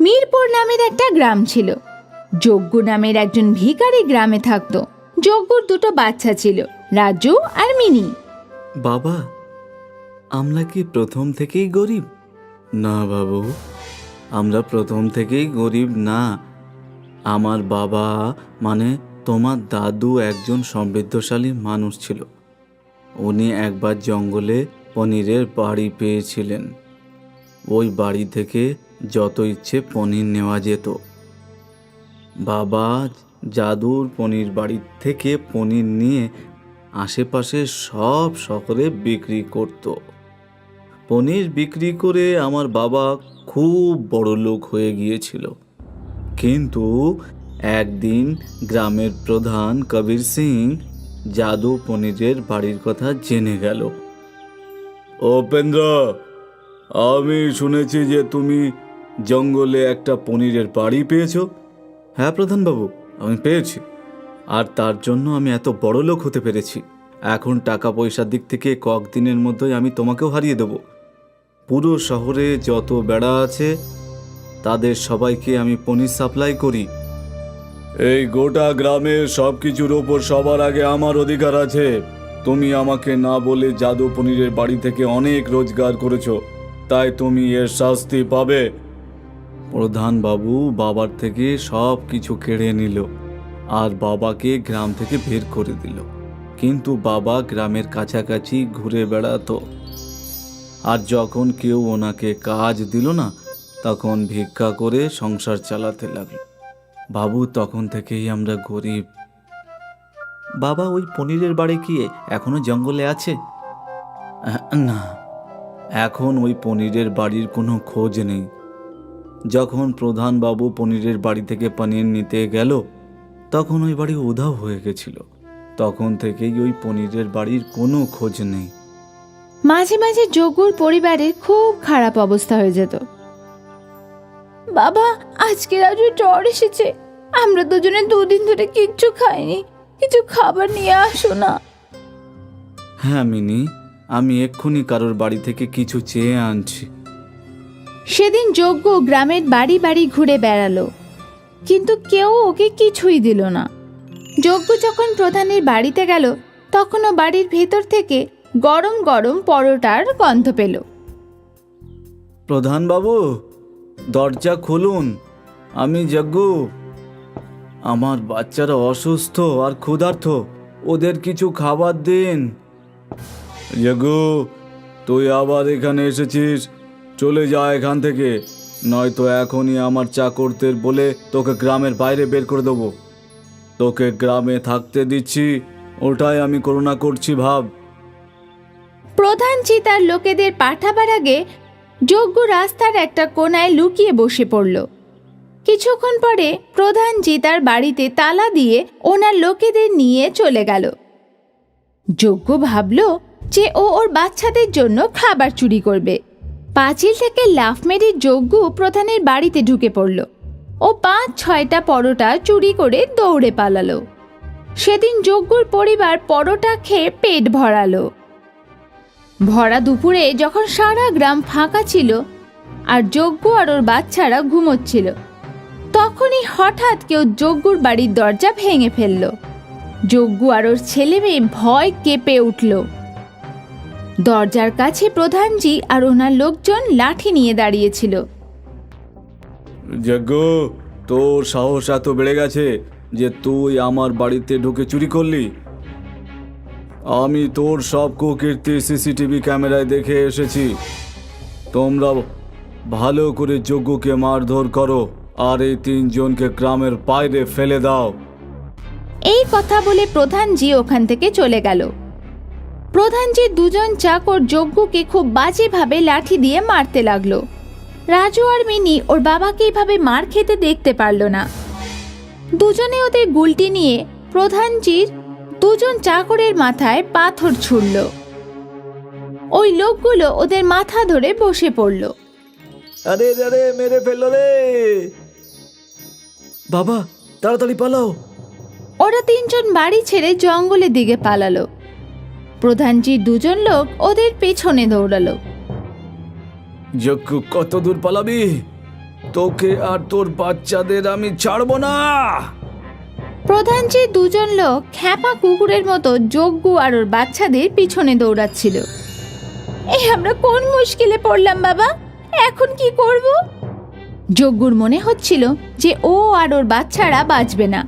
মিরপুর নামের একটা গ্রাম ছিল। যজ্ঞ নামের একজন ভিখারি গ্রামে থাকতো। যজ্ঞর দুটো বাচ্চা ছিল, রাজু আর মিনি। বাবা, আমরা কি প্রথম থেকেই গরিব? না বাবু, আমরা প্রথম থেকেই গরিব না। আমার বাবা মানে তোমার দাদু একজন সমৃদ্ধশালী মানুষ ছিল। উনি একবার জঙ্গলে পনিরের বাড়ি পেয়েছিলেন। ওই বাড়ি থেকে যত ইচ্ছে পনির নেওয়া যেত। বাবা জাদুর পনির বাড়ির থেকে পনির নিয়ে আশেপাশে সব শহরে বিক্রি করত। পনির বিক্রি করে আমার বাবা খুব বড় লোক হয়ে গিয়েছিল। কিন্তু একদিন গ্রামের প্রধান কবির সিং জাদু পনিরের বাড়ির কথা জেনে গেল। উপেন্দ্র আমি শুনেছি যে তুমি জঙ্গলে একটা পনিরের বাড়ি পেয়েছ? হ্যাঁ প্রধানবাবু, আমি পেয়েছি। আর তার জন্য আমি এত বড় লোক হতে পেরেছি। এখন টাকা পয়সার দিক থেকে কয়েকদিনের মধ্যেই আমি তোমাকেও হারিয়ে দেব। পুরো শহরে যত বেড়া আছে, তাদের সবাইকে আমি পনির সাপ্লাই করি। এই গোটা গ্রামের সব কিছুর ওপর সবার আগে আমার অধিকার আছে। তুমি আমাকে না বলে জাদু পনিরের বাড়ি থেকে অনেক রোজগার করেছ। তাই তুমি এর শাস্তি পাবে। প্রধান বাবু বাবার থেকে সব কিছু কেড়ে নিল আর বাবাকে গ্রাম থেকে বের করে দিল। কিন্তু বাবা গ্রামের কাছাকাছি ঘুরে বেড়াতো। আর যখন কেউ ওনাকে কাজ দিল না তখন ভিক্ষা করে সংসার চালাতে লাগল। বাবু তখন থেকেই আমরা গরিব। বাবা ওই পনিরের বাড়ি কি এখনও জঙ্গলে আছে? না এখন ওই পনিরের বাড়ির কোনো খোঁজ নেই। যখন প্রধান বাবু পনিরের বাড়ি থেকে পনির নিতে গেল তখন ওই বাড়ি উধাও হয়ে গেছিল। তখন থেকেই ওই পনিরের বাড়ির কোনো খোঁজ নেই। মাঝে মাঝে যজ্ঞর পরিবারের খুব খারাপ অবস্থা হয়ে যেত। বাবা আজকে রাজু জ্বর এসেছে। আমরা দুজনে দুদিন ধরে কিচ্ছু খাইনি। কিছু খাবার নিয়ে আসো না। হ্যাঁ মিনি আমি এক্ষুনি কারোর বাড়ি থেকে কিছু চেয়ে আনছি। সেদিন যজ্ঞ গ্রামের বাড়ি বাড়ি ঘুরে বেড়ালো। কিন্তু কেউ ওকে কিছুই দিল না। যজ্ঞ যখন প্রধানের বাড়িতে গেল, তখনও বাড়ির ভেতর থেকে গরম গরম পরোটার গন্ধ পেল। প্রধান বাবু দরজা খুলুন। আমি যজ্ঞ আমার বাচ্চারা অসুস্থ আর ক্ষুধার্থ ওদের কিছু খাবার দিন। যজ্ঞ তুই আবার এখানে এসেছিস? চলে যা এখান থেকে। নয়তো এখনই আমার চাকরদের বলে তোকে গ্রামের বাইরে বের করে দেবো। তোকে গ্রামে থাকতে দিচ্ছি, ওটাই আমি করুণা করছি, ভাব। প্রধানজি তার লোকেদের পাঠাবার আগে যজ্ঞ রাস্তার একটা কোনায় লুকিয়ে বসে পড়ল। কিছুক্ষণ পরে প্রধানজি তার বাড়িতে তালা দিয়ে ওনার লোকেদের নিয়ে চলে গেল। যজ্ঞ ভাবল যে ও ওর বাচ্চাদের জন্য খাবার চুরি করবে। পাঁচিল থেকে লাফ মেরে যজ্ঞ প্রধানের বাড়িতে ঢুকে পড়ল। ও পাঁচ ছয়টা পরোটা চুরি করে দৌড়ে পালালো। সেদিন যজ্ঞর পরিবার পরোটা খেয়ে পেট ভরালো। ভরা দুপুরে যখন সারা গ্রাম ফাঁকা ছিল আর যজ্ঞ আর ওর বাচ্চারা ঘুমোচ্ছিল, তখনই হঠাৎ কেউ যজ্ঞর বাড়ির দরজা ভেঙে ফেলল। যজ্ঞ আর ওর ছেলে মেয়ে ভয় কেঁপে উঠল। দরজার কাছে প্রধানজি আর ওনার লোকজন লাঠি নিয়ে দাঁড়িয়েছিল। যজ্ঞ তোর সাহস এত বেড়ে গেছে যে তুই আমার বাড়িতে ঢুকে চুরি করলি? আমি তোর সব কুকীর্তি সিসিটিভি ক্যামেরায় দেখে এসেছি। তোমরা ভালো করে যজ্ঞকে মারধর করো আর এই তিনজনকে গ্রামের বাইরে ফেলে দাও। এই কথা বলে প্রধানজি ওখান থেকে চলে গেল। প্রধানজির দুজন চাকর যজ্ঞকে খুব বাজেভাবে লাঠি দিয়ে মারতে লাগল। রাজু আর মিনি ওর বাবাকে এইভাবে মার খেতে দেখতে পারল না। দুজনে ওদের গুলটি নিয়ে প্রধানজির দুজন চাকরের মাথায় পাথর ছুড়ল। ওই লোকগুলো ওদের মাথা ধরে বসে পড়ল। আরে আরে মেরে ফেলল রে। বাবা তাড়াতাড়ি পালাও। ওরা তিনজন বাড়ি ছেড়ে জঙ্গলের দিকে পালালো। প্রধানজির দুজন লোক ওদের পেছনে দৌড়ালো। যজ্ঞ কত দূর পালাবি? তোকে আর তোর বাচ্চাদের আমি ছাড়বো না। প্রধান যে দুজন লোক খ্যাপা কুকুরের মতো যজ্ঞ আর ওর বাচ্চাদের পিছনে দৌড়াচ্ছিল। এই আমরা কোন মুশকিলে পড়লাম বাবা? এখন কি করব? যজ্ঞুর মনে হচ্ছিল যে ও আর ওর বাচ্চারা বাঁচবে না।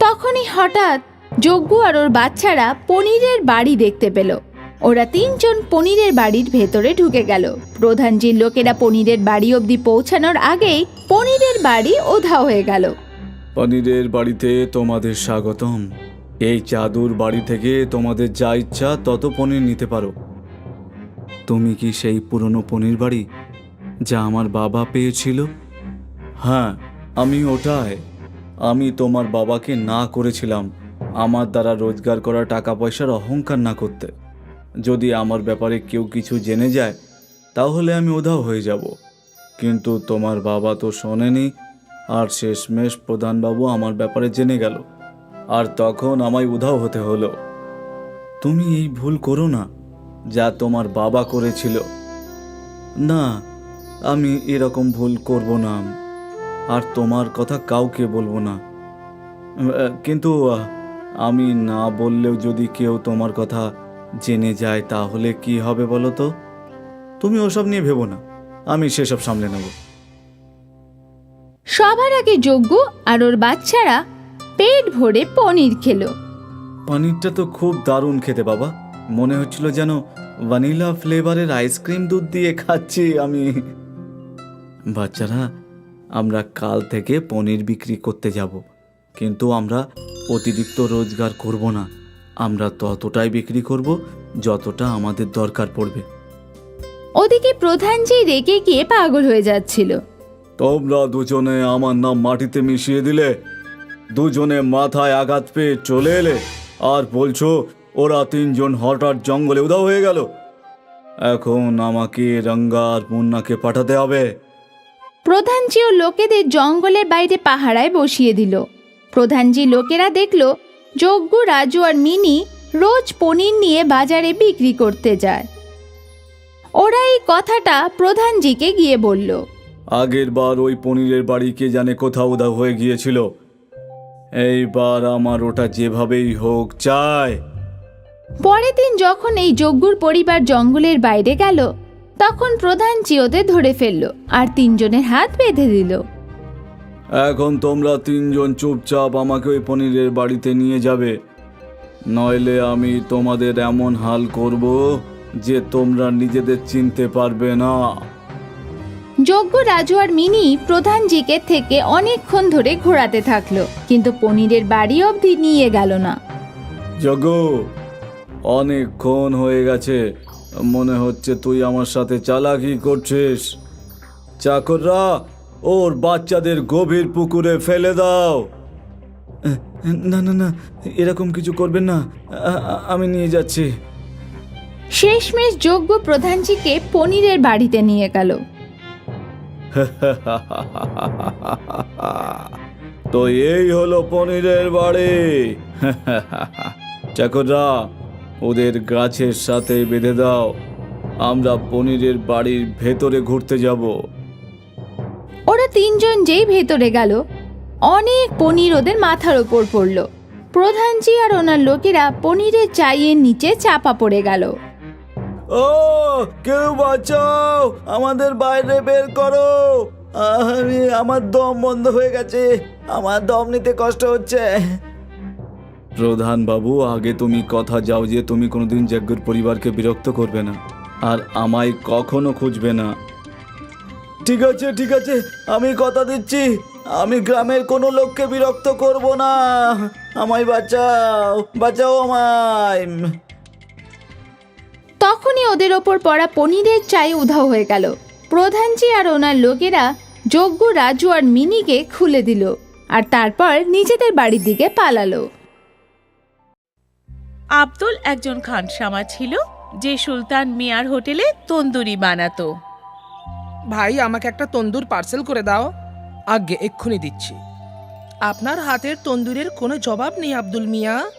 তখনই হঠাৎ যজ্ঞ আর ওর বাচ্চারা পনিরের বাড়ি দেখতে পেল। ওরা তিনজন পনিরের বাড়ির ভেতরে ঢুকে গেল। প্রধানজির লোকেরা পনিরের বাড়ি অবধি পৌঁছানোর আগেই পনিরের বাড়ি ওধা হয়ে গেল। পনিরের বাড়িতে তোমাদের স্বাগতম। এই চাদুর বাড়ি থেকে তোমাদের যা ইচ্ছা তত পনির নিতে পারো। তুমি কি সেই পুরনো পনির বাড়ি যা আমার বাবা পেয়েছিল? হ্যাঁ আমি ওটাই। আমি তোমার বাবাকে না করেছিলাম। আমার দ্বারা রোজগার করা টাকা পয়সার অহংকার না করতে। যদি আমার ব্যাপারে কেউ কিছু জেনে যায়, তাহলে আমি উধাও হয়ে যাব। কিন্তু তোমার বাবা তো শোনেনি, আর শেষমেশ প্রধানবাবু আমার ব্যাপারে জেনে গেল। আর তখন আমায় উধাও হতে হলো। তুমি এই ভুল করো না, যা তোমার বাবা করেছিল। না, আমি এরকম ভুল করব না। আর তোমার কথা কাউকে বলব না। কিন্তু আমি না বললেও যদি কেউ তোমার কথা জেনে যায় তাহলে কি হবে বলো তো? তুমি ওসব নিয়ে ভেবো না আমি সেসব সামলে নেব। সবার আগে যজ্ঞ আর ওর বাচ্চারা পেট ভরে পনির খেলো। পনিরটা তো খুব দারুণ খেতে বাবা। মনে হচ্ছিল যেন ভ্যানিলা ফ্লেভারের আইসক্রিম দুধ দিয়ে খাচ্ছি আমি। বাচ্চারা আমরা কাল থেকে পনির বিক্রি করতে যাব। কিন্তু আমরা অতিরিক্ত রোজগার করব না। আমরা ততটাই বিক্রি করব যতটা আমাদের দরকার পড়বে। ওদিকে প্রধান প্রধানজি রেগে গিয়ে পাগল হয়ে যাচ্ছিল। তোমরা দুজনে আমার নাম মাটিতে মিশিয়ে দিলে দুজনে মাথায় আঘাত পেয়ে চলে এলে আর বলছো ওরা তিনজন হঠাৎ জঙ্গলে উদাও হয়ে গেল। এখন আমাকে রঙ্গা আর মুন্নাকে পাঠাতে হবে। প্রধানজি ও লোকেদের জঙ্গলের বাইরে পাহারায় বসিয়ে দিল। প্রধানজি লোকেরা দেখল যজ্ঞ রাজু আর মিনি রোজ পনির নিয়ে বাজারে বিক্রি করতে যায়। ওরা এই কথাটা প্রধানজিকে গিয়ে বলল। আগের বার ওই পনিরের বাড়ি কে জানে কোথাও উধাও হয়ে গিয়েছিল। এইবার আমার ওটা যেভাবেই হোক চায়। পরের দিন যখন এই যজ্ঞুর পরিবার জঙ্গলের বাইরে গেল তখন প্রধানজি ওদের ধরে ফেলল আর তিনজনের হাত বেঁধে দিল। এখন তোমরা তিনজন চুপচাপ আমাকে ওই পনিরের বাড়িতে নিয়ে যাবে। নইলে আমি তোমাদের এমন হাল করব যে তোমরা নিজেদের চিনতে পারবে না। যজ্ঞ রাজু আর মিনি প্রধানজিকে থেকে অনেকক্ষণ ধরে ঘোরাতে থাকল কিন্তু পনিরের বাড়ি অবধি নিয়ে গেল না। জগ অনেকক্ষণ হয়ে গেছে। মনে হচ্ছে তুই আমার সাথে চালাকি করছিস। চাকররা ওর বাচ্চাদের গভীর পুকুরে ফেলে দাও। না না না এরকম কিছু করবেন না। আমি নিয়ে যাচ্ছি। শেষমেশ যজ্ঞ প্রধানজিকে পনিরের বাড়িতে নিয়ে গেল। তো এই হলো পনিরের বাড়ি। চাকররা ওদের গাছের সাথে বেঁধে দাও। আমরা পনিরের বাড়ির ভেতরে ঘুরতে যাব। ওরা তিনজন যেই ভেতরে গেল অনেক পনির ওদের মাথার ওপর পড়ল। প্রধানজি আর ওনার লোকেরা পনিরের চাইয়ের নিচে চাপা পড়ে গেল। ও কেউ বাঁচাও আমাদের বাইরে বের করো। আমি আমার দম বন্ধ হয়ে গেছে আমার দম নিতে কষ্ট হচ্ছে। প্রধান বাবু আগে তুমি কথা যাও যে তুমি কোনোদিন যজ্ঞর পরিবারকে বিরক্ত করবে না আর আমায় কখনো খুঁজবে না। ঠিক আছে ঠিক আছে আমি কথা দিচ্ছি। আমি গ্রামের কোনো লোককে বিরক্ত করব না। আমায় বাঁচাও বাঁচাও আমায়। তখনই ওদের ওপর পড়া পনিরের চাই উধাও হয়ে গেল। প্রধানজি আর ওনার লোকেরা যজ্ঞ রাজু আর মিনিকে খুলে দিল আর তারপর নিজেদের বাড়ির দিকে পালালো। আব্দুল একজন খান খানসামা ছিল যে সুলতান মিয়ার হোটেলে তন্দুরি বানাতো। ভাই, আমাকে একটা তন্দুর পার্সেল করে দাও। আগে এক্ষুনি দিচ্ছি। আপনার হাতের তন্দুরের কোনো জবাব নেই, আব্দুল মিয়া।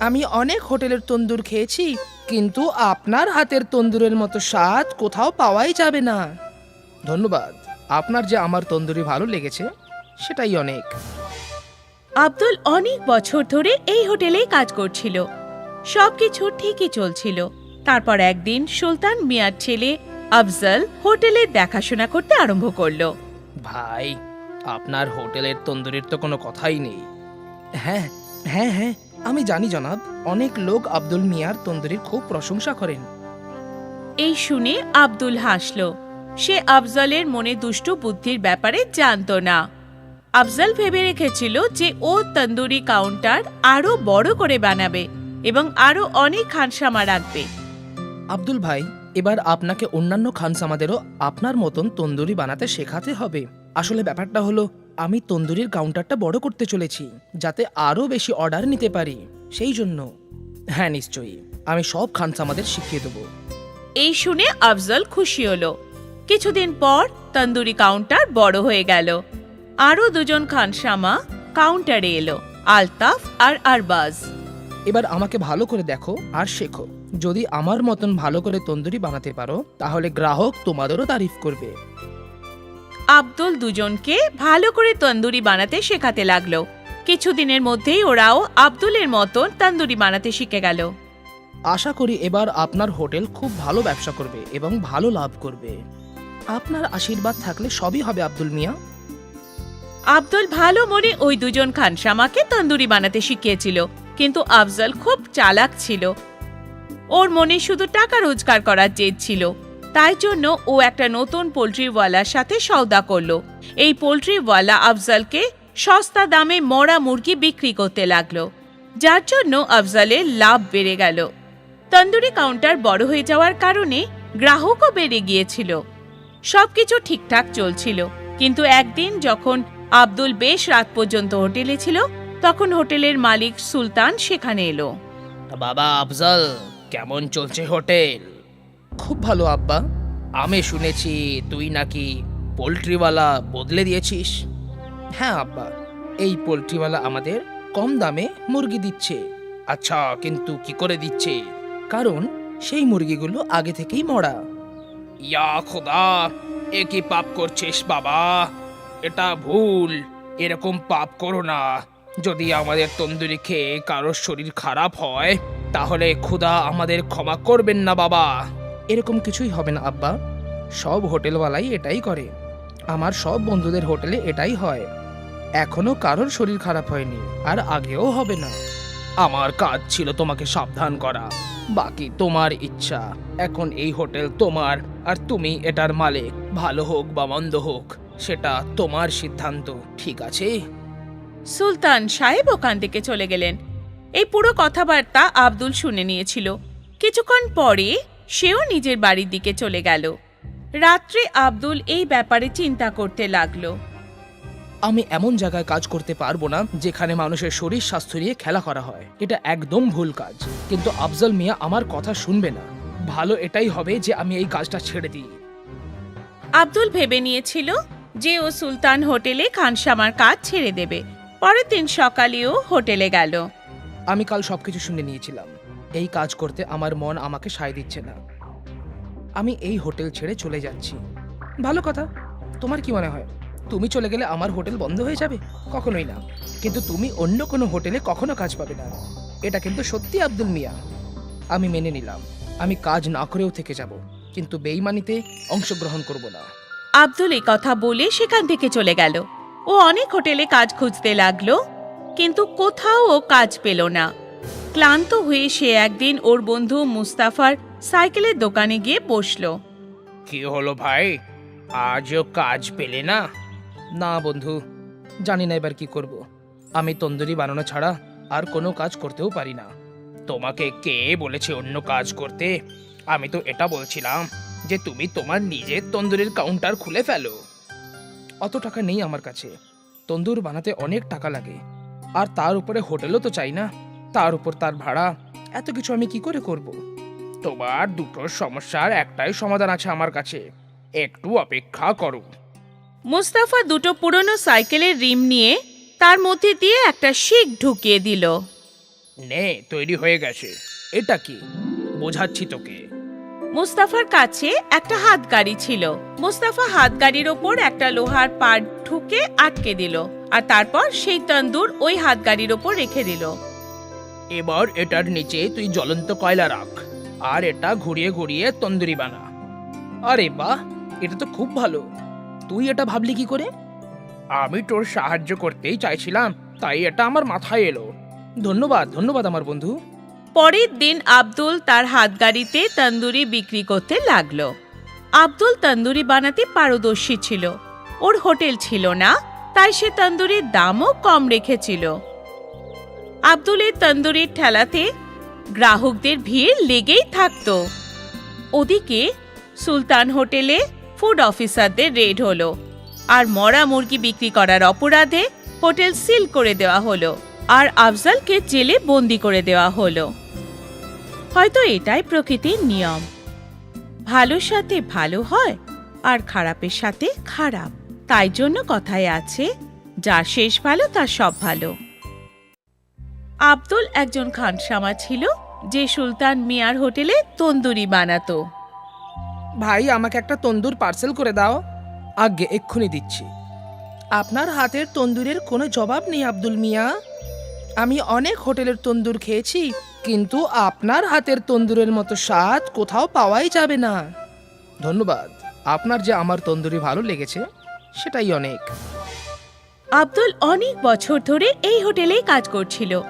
আমি অনেক হোটেলের তন্দুর খেয়েছি, কিন্তু আপনার হাতের তন্দুরের মতো স্বাদ কোথাও পাওয়াই যাবে না। ধন্যবাদ। আপনার যে আমার তন্দুরি ভালো লেগেছে, সেটাই অনেক। আব্দুল অনেক বছর ধরে এই হোটেলেই কাজ করছিল। সবকিছু ঠিকই চলছিল। তারপর একদিন সুলতান মিয়ার ছেলে আফজল হোটেলে দেখাশোনা করতে আরম্ভ করল। ভাই আপনার হোটেলের তন্দুরির তো কোনো কথাই নেই। হ্যাঁ হ্যাঁ হ্যাঁ আমি জানি জনাব অনেক লোক আব্দুল মিয়ার তন্দুরির খুব প্রশংসা করেন। এই শুনে আব্দুল হাসল। সে আফজলের মনে দুষ্টু বুদ্ধির ব্যাপারে জানতো না। আফজল ভেবে রেখেছিল যে ও তন্দুরি কাউন্টার আরও বড় করে বানাবে এবং আরও অনেক খানসামা রাখবে। আব্দুল ভাই এবার আপনাকে অন্যান্য খানসামাদেরও আপনার মতন তন্দুরি বানাতে শেখাতে হবে। আসলে ব্যাপারটা হলো আমি তন্দুরির কাউন্টারটা বড় করতে চলেছি যাতে আরও বেশি অর্ডার নিতে পারি। সেই জন্য। হ্যাঁ নিশ্চয়ই। আমি সব খানসামাদের শিখিয়ে দেবো। এই শুনে আফজল খুশি হলো। কিছুদিন পর তন্দুরি কাউন্টার বড় হয়ে গেল। আরও দুজন খানসামা কাউন্টারে এলো আলতাফ আর আরবাজ। এবার আমাকে ভালো করে দেখো আর শেখো। যদি আমার মতন ভালো করে তন্দুরি বানাতে পারো তাহলে গ্রাহক তোমাদেরও তারিফ করবে। আব্দুল দুজনকে ভালো করে তন্দুরি বানাতে শেখাতে লাগল। কিছুদিনের মধ্যেই ওরাও আব্দুলের মতন তন্দুরি বানাতে শিখে গেল। আশা করি এবার আপনার হোটেল খুব ভালো ব্যবসা করবে এবং ভালো লাভ করবে। আপনার আশীর্বাদ থাকলে সবই হবে আব্দুল মিয়া। আব্দুল ভালো মনে ওই দুজন খানসামাকে তন্দুরি বানাতে শিখিয়েছিল কিন্তু আফজল খুব চালাক ছিল। ওর মনে শুধু টাকা রোজগার করার জেদ ছিল। তাই জন্য ও একটা নতুন পোলট্রিওয়ালার সাথে সওদা করল। এই পোলট্রিওয়ালা আফজলকে সস্তা দামে মরা মুরগি বিক্রি করতে লাগল। যার জন্য আফজলের লাভ বেড়ে গেল। তন্দুরি কাউন্টার বড় হয়ে যাওয়ার কারণে গ্রাহকও বেড়ে গিয়েছিল। সবকিছু ঠিকঠাক চলছিল। কিন্তু একদিন যখন আব্দুল বেশ রাত পর্যন্ত হোটেলে ছিল, তখন হোটেলের মালিক সুলতান সেখানে এলো। বাবা, আফজল। কেমন চলছে হোটেল? খুব ভালো আব্বা। আমি শুনেছি তুই নাকি পোলট্রিওয়ালা বদলে দিয়েছিস। হ্যাঁ আব্বা। এই পোলট্রিওয়ালা আমাদের কম দামে মুরগি দিচ্ছে। আচ্ছা কিন্তু কি করে দিচ্ছে? কারণ সেই মুরগিগুলো আগে থেকেই মরা। ইয়া খোদা এ কি পাপ করছিস বাবা? এটা ভুল এরকম পাপ করো না। যদি আমাদের তন্দুরি খেয়ে কারোর শরীর খারাপ হয়, তাহলে খুদা আমাদের ক্ষমা করবেন না, বাবা। এরকম কিছুই হবে না, আব্বা। সব হোটেলওয়ালাই এটাই করে। আমার সব বন্ধুদের হোটেলে এটাই হয়। এখনও কারোর শরীর খারাপ হয়নি, আর আগেও হবে না। আমার কাজ ছিল তোমাকে সাবধান করা। বাকি তোমার ইচ্ছা। এখন এই হোটেল তোমার, আর তুমি এটার মালিক। ভালো হোক বা মন্দ হোক, সেটা তোমার সিদ্ধান্ত। ঠিক আছে? সুলতান সাহেব ওখান থেকে চলে গেলেন। এই পুরো কথাবার্তা আব্দুল শুনে নিয়েছিল। কিছুক্ষণ পরে সেও নিজের বাড়ির দিকে চলে গেল। রাত্রে আব্দুল এই ব্যাপারে চিন্তা করতে লাগল। আমি এমন জায়গায় কাজ করতে পারব না যেখানে মানুষের শরীর স্বাস্থ্য নিয়ে খেলা করা হয়। এটা একদম ভুল কাজ। কিন্তু আফজল মিয়া আমার কথা শুনবে না। ভালো এটাই হবে যে আমি এই কাজটা ছেড়ে দিই। আব্দুল ভেবে নিয়েছিল যে ও সুলতান হোটেলে খানসামার কাজ ছেড়ে দেবে। পরের দিন সকালেও হোটেলে গেল। আমি কাল সবকিছু শুনে নিয়েছিলাম। এই কাজ করতে আমার মন আমাকে সায় দিচ্ছে না। আমি এই হোটেল ছেড়ে চলে যাচ্ছি। ভালো কথা। তোমার কি মনে হয়? তুমি চলে গেলে আমার হোটেল বন্ধ হয়ে যাবে? কখনোই না। কিন্তু তুমি অন্য কোনো হোটেলে কখনো কাজ পাবে না। এটা কিন্তু সত্যি আব্দুল মিয়া। আমি মেনে নিলাম। আমি কাজ না করেও থেকে যাব। কিন্তু বেইমানিতে অংশগ্রহণ করব না। আব্দুল এই কথা বলে সেখান থেকে চলে গেল। ও অনেক হোটেলে কাজ খুঁজতে লাগল, কিন্তু কোথাও ও কাজ পেল না। ক্লান্ত হয়ে সে একদিন ওর বন্ধু মুস্তাফার সাইকেলের দোকানে গিয়ে বসল। কি হলো ভাই? আজও কাজ পেলে না? না বন্ধু, জানি না এবার কি করব। আমি তন্দুরি বানানো ছাড়া আর কোনো কাজ করতেও পারি না। তোমাকে কে বলেছে অন্য কাজ করতে? আমি তো এটা বলছিলাম যে তুমি তোমার নিজের তন্দুরির কাউন্টার খুলে ফেলো। অত টাকা নেই আমার কাছে। তন্দুর বানাতে অনেক টাকা লাগে। আর তার উপরে হোটেলও তো চাই না। তার উপর তার ভাড়া। এত কিছু আমি কি করে করব? তোমার দুটো সমস্যার একটাই সমাধান আছে আমার কাছে। একটু অপেক্ষা করো। মুস্তাফা দুটো পুরনো সাইকেলের রিম নিয়ে তার মধ্যে দিয়ে একটা শিক ঢুকিয়ে দিল। নে তৈরি হয়ে গেছে। এটা কি? বোঝাচ্ছি তোকে। মুস্তাফার কাছে একটা হাত গাড়ি ছিল। মুস্তাফা হাত গাড়ির ওপর একটা লোহার পাট ঠুকে আটকে দিল আর তারপর সেই তন্দুর ওই হাত গাড়ির ওপর রেখে দিল। এবার এটার নিচে তুই জ্বলন্ত কয়লা রাখ আর এটা ঘুরিয়ে ঘুরিয়ে তন্দুরি বানা। আরে বাহ, এটা তো খুব ভালো। তুই এটা ভাবলি কি করে? আমি তোর সাহায্য করতেই চাইছিলাম, তাই এটা আমার মাথায় এলো। ধন্যবাদ ধন্যবাদ আমার বন্ধু। পরের দিন আব্দুল তার হাত গাড়িতে তন্দুরি বিক্রি করতে লাগল। আব্দুল তন্দুরি বানাতে পারদর্শী ছিল। ওর হোটেল ছিল না, তাই সে তন্দুরির দামও কম রেখেছিল। আব্দুলের তন্দুরির ঠেলাতে গ্রাহকদের ভিড় লেগেই থাকত। ওদিকে সুলতান হোটেলে ফুড অফিসারদের রেড হলো আর মরা মুরগি বিক্রি করার অপরাধে হোটেল সিল করে দেওয়া হলো আর আফজালকে জেলে বন্দি করে দেওয়া হলো। হয়তো এটাই প্রকৃতির নিয়ম। ভালোর সাথে ভালো হয় আর খারাপের সাথে খারাপ। তাই জন্য কথায় আছে, যার শেষ ভালো, তার সব ভালো। আব্দুল একজন খানসামা ছিল, যে সুলতান মিয়ার হোটেলে তন্দুরি বানাতো। ভাই, আমাকে একটা তন্দুর পার্সেল করে দাও। আগে এক্ষুনি দিচ্ছি। আপনার হাতের তন্দুরের কোনো জবাব নেই, আব্দুল মিয়া। আমি অনেক হোটেলের তন্দুর খেয়েছি। কিন্তু আপনার হাতের তন্দুরের মতো স্বাদ কোথাও পাওয়াই যাবে না। ধন্যবাদ। আপনার যে আমার তন্দুরি ভালো লেগেছে সেটাই অনেক। আব্দুল অনেক বছর ধরে এই হোটেলেই কাজ করছিল।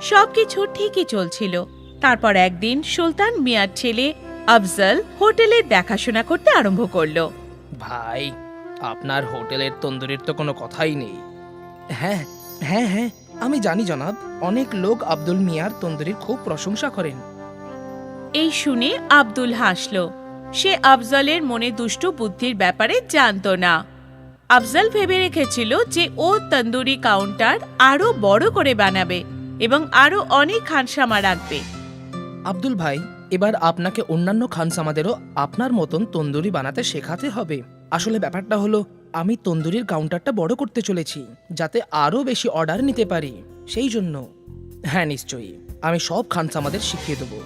সবকিছু ঠিকই চলছিল। তারপর একদিন সুলতান মিয়ার ছেলে আফজল হোটেলের দেখাশোনা করতে আরম্ভ করল। ভাই আপনার হোটেলের তন্দুরির তো কোনো কথাই নেই। হ্যাঁ হ্যাঁ হ্যাঁ। আমি জানি জনাব অনেক লোক আব্দুল মিয়ার তন্দুরির খুব প্রশংসা করেন। এই শুনে আব্দুল হাসল। সে আফজলের মনে দুষ্ট বুদ্ধির ব্যাপারে জানতো না। আফজল ভেবে রেখেছিল যে ও তন্দুরি কাউন্টার আরও বড় করে বানাবে এবং আরও অনেক খানসামা রাখবে। আব্দুল ভাই এবার আপনাকে অন্যান্য খানসামাদেরও আপনার মতন তন্দুরি বানাতে শেখাতে হবে। আসলে ব্যাপারটা হলো আমি তন্দুরির কাউন্টারটা বড় করতে চলেছি যাতে আরও বেশি অর্ডার নিতে পারি। সেই জন্য। হ্যাঁ নিশ্চয়ই। আমি সব খানসামাদের শিখিয়ে দেবো।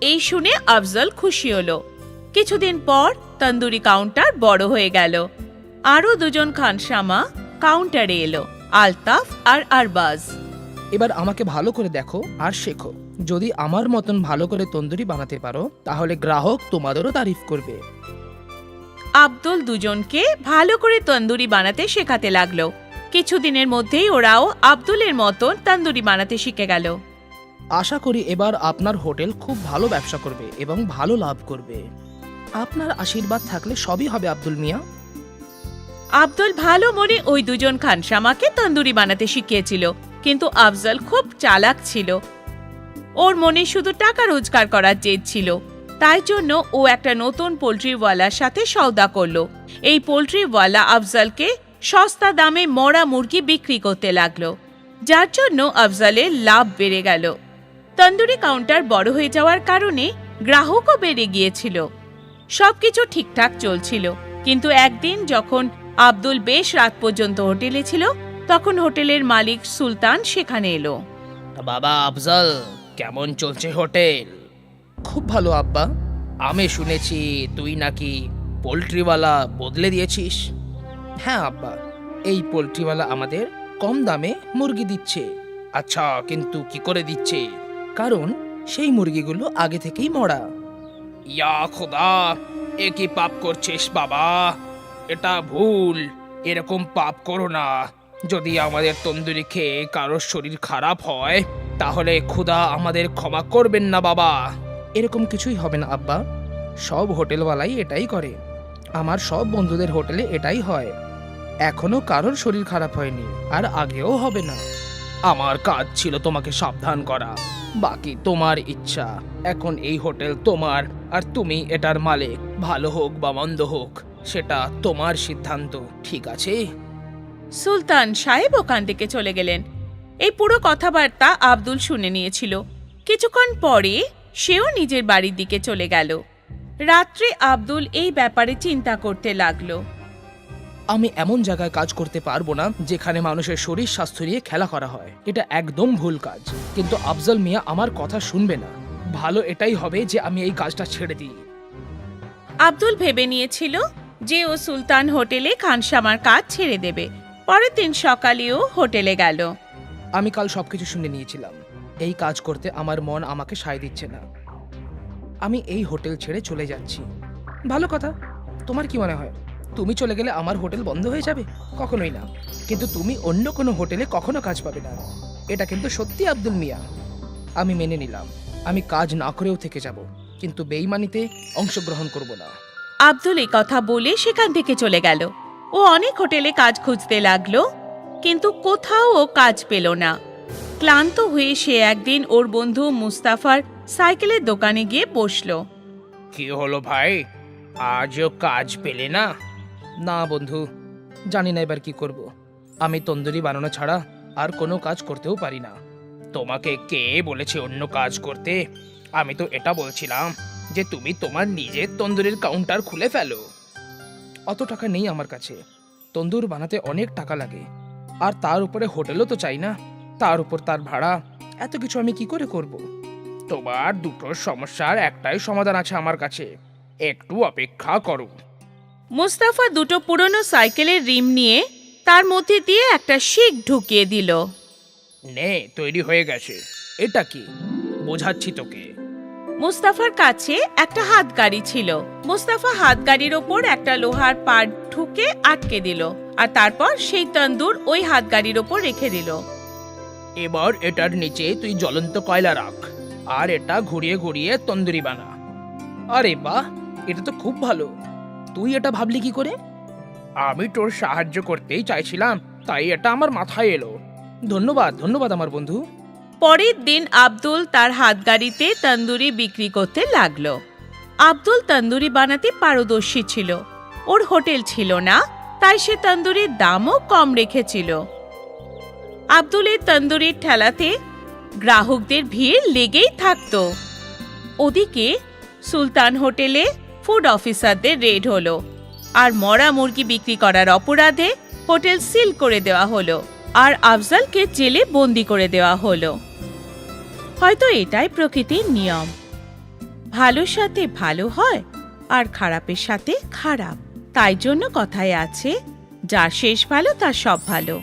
এই শুনে আফজল খুশি হলো। কিছুদিন পর তন্দুরি কাউন্টার বড় হয়ে গেল। আরও দুজন খানসামা কাউন্টারে এলো আলতাফ আর আরবাজ। এবার আমাকে ভালো করে দেখো আর শেখো। যদি আমার মতন ভালো করে তন্দুরি বানাতে পারো তাহলে গ্রাহক তোমাদেরও তারিফ করবে। আব্দুল দুজনকে ভালো করে তন্দুরি বানাতে শেখাতে লাগল। কিছুদিনের মধ্যেই ওরাও আব্দুলের মতন তন্দুরি বানাতে শিখে গেল। আশা করি এবার আপনার হোটেল খুব ভালো ব্যবসা করবে এবং ভালো লাভ করবে। আপনার আশীর্বাদ থাকলে সবই হবে আব্দুল মিয়া। আব্দুল ভালো মনে ওই দুজন খান খানসামাকে তন্দুরি বানাতে শিখিয়েছিল কিন্তু আফজল খুব চালাক ছিল। ওর মনে শুধু টাকা রোজগার করার জেদ ছিল। তাই জন্য ও একটা নতুন পোলট্রিওয়ালার সাথে সওদা করল। এই পোলট্রিওয়ালা আফজলকে সস্তা দামে মরা মুরগি বিক্রি করতে লাগল, যার জন্য আফজলের লাভ বেড়ে গেল। তন্দুরি কাউন্টার বড় হয়ে যাওয়ার কারণে গ্রাহকও বেড়ে গিয়েছিল। সবকিছু ঠিকঠাক চলছিল, কিন্তু একদিন যখন আব্দুল বেশ রাত পর্যন্ত হোটেলে ছিল, তখন হোটেলের মালিক সুলতান সেখানে এলো। বাবা আফজল, কেমন চলছে হোটেল? খুব ভালো, আব্বা। আমি শুনেছি তুই নাকি পোলট্রিওয়ালা বদলে দিয়েছিস। হ্যাঁ আব্বা, এই পোলট্রিওয়ালা আমাদের কম দামে মুরগি দিচ্ছে। আচ্ছা কিন্তু কি করে দিচ্ছে? কারণ সেই মুরগিগুলো আগে থেকেই মরা। ইয়া খোদা, এ কি পাপ করছিস, বাবা? এটা ভুল। এরকম পাপ করো না। যদি আমাদের তন্দুরি খেয়ে কারোর শরীর খারাপ হয়, তাহলে খুদা আমাদের ক্ষমা করবেন না, বাবা। এরকম কিছুই হবে না, আব্বা। সব হোটেলওয়ালাই এটাই করে। আমার সব বন্ধুদের হোটেলে এটাই হয়। এখনও কারোর শরীর খারাপ হয়নি, আর আগেও হবে না। আমার কাজ ছিল তোমাকে সাবধান করা। বাকি তোমার ইচ্ছা। এখন এই হোটেল তোমার, আর তুমি এটার মালিক। ভালো হোক বা মন্দ হোক, সেটা তোমার সিদ্ধান্ত, ঠিক আছে? সুলতান সাহেব ওখান থেকে চলে গেলেন। এই পুরো কথাবার্তা আব্দুল শুনে নিয়েছিল। কিছুক্ষণ পরে সেও নিজের বাড়ির দিকে চলে গেল। রাত্রে আব্দুল এই ব্যাপারে চিন্তা করতে লাগল। আমি এমন জায়গায় কাজ করতে পারব না যেখানে মানুষের শরীর স্বাস্থ্য নিয়ে খেলা করা হয়। এটা একদম ভুল কাজ। কিন্তু আফজল মিয়া আমার কথা শুনবে না। ভালো এটাই হবে যে আমি এই কাজটা ছেড়ে দিই। আব্দুল ভেবে নিয়েছিল যে ও সুলতান হোটেলে খানসামার কাজ ছেড়ে দেবে। পরের দিন সকালেও হোটেলে গেল। আমি কাল সবকিছু শুনে নিয়েছিলাম। এই কাজ করতে আমার মন আমাকে সায় দিচ্ছে না। আমি এই হোটেল ছেড়ে চলে যাচ্ছি। ভালো কথা, তোমার কি মনে হয়? তুমি চলে গেলে আমার হোটেল বন্ধ হয়ে যাবে? কখনোই না। কিন্তু তুমি অন্য কোনো হোটেলে কখনো কাজ পাবে না। এটা কিন্তু সত্যি, আব্দুল মিয়া। আমি মেনে নিলাম। আমি কাজ না করেও থেকে যাব। কিন্তু বেইমানিতে অংশগ্রহণ করব না। আব্দুল এই কথা বলে সেখান থেকে চলে গেল। ও অনেক হোটেলে কাজ খুঁজতে লাগল, কিন্তু কোথাও ও কাজ পেল না। ক্লান্ত হয়ে সে একদিন ওর বন্ধু মুস্তাফার সাইকেলের দোকানে গিয়ে বসল। কি হলো ভাই? আজও কাজ পেলে না? না বন্ধু, জানি না এবার কি করব। আমি তন্দুরি বানানো ছাড়া আর কোনো কাজ করতেও পারি না। তোমাকে কে বলেছে অন্য কাজ করতে? আমি তো এটা বলছিলাম যে তুমি তোমার নিজের তন্দুরির কাউন্টার খুলে ফেলো। অত টাকা নেই আমার কাছে। তন্দুর বানাতে অনেক টাকা লাগে। আর তার উপরে হোটেলও তো চাই না। তার উপর তার ভাড়া। এত কিছু আমি কি করে করব? তোমার দুটো সমস্যার একটাই সমাধান আছে আমার কাছে। একটু অপেক্ষা করো। মুস্তাফা দুটো পুরনো সাইকেলের রিম নিয়ে তার মধ্যে দিয়ে একটা শিক ঢুকিয়ে দিল। নে তৈরি হয়ে গেছে। এটা কি? বোঝাচ্ছি তোকে। মুস্তাফার কাছে একটা হাত গাড়ি ছিল। মুস্তাফা হাত গাড়ির ওপর একটা লোহার পাট ঢুকে আটকে দিল। আর তারপর সেই তন্দুর ওই হাত গাড়ির ওপর রেখে দিল। এবার এটার নিচে তুই জ্বলন্ত কয়লা রাখ, আর এটা ঘুরিয়ে ঘুরিয়ে তন্দুরি বানা। আরে বাহ, এটা তো খুব ভালো। তুই এটা ভাবলি কি করে? আমি তোর সাহায্য করতেই চাইছিলাম, তাই এটা আমার মাথায় এলো। ধন্যবাদ ধন্যবাদ আমার বন্ধু। পরের দিন আব্দুল তার হাতগাড়িতে তন্দুরি বিক্রি করতে লাগল। আব্দুল তন্দুরি বানাতে পারদর্শী ছিল। ওর হোটেল ছিল না, তাই সে তন্দুরির দামও কম রেখেছিল। আব্দুলের তন্দুরির ঠেলাতে গ্রাহকদের ভিড় লেগেই থাকত। ওদিকে সুলতান হোটেলে ফুড অফিসারদের রেড হলো আর মরা মুরগি বিক্রি করার অপরাধে হোটেল সিল করে দেওয়া হলো আর আফজালকে জেলে বন্দি করে দেওয়া হলো। হয়তো এটাই প্রকৃতির নিয়ম। ভালোর সাথে ভালো হয় আর খারাপের সাথে খারাপ। তাই জন্য কথায় আছে, যার শেষ ভালো, তার সব ভালো।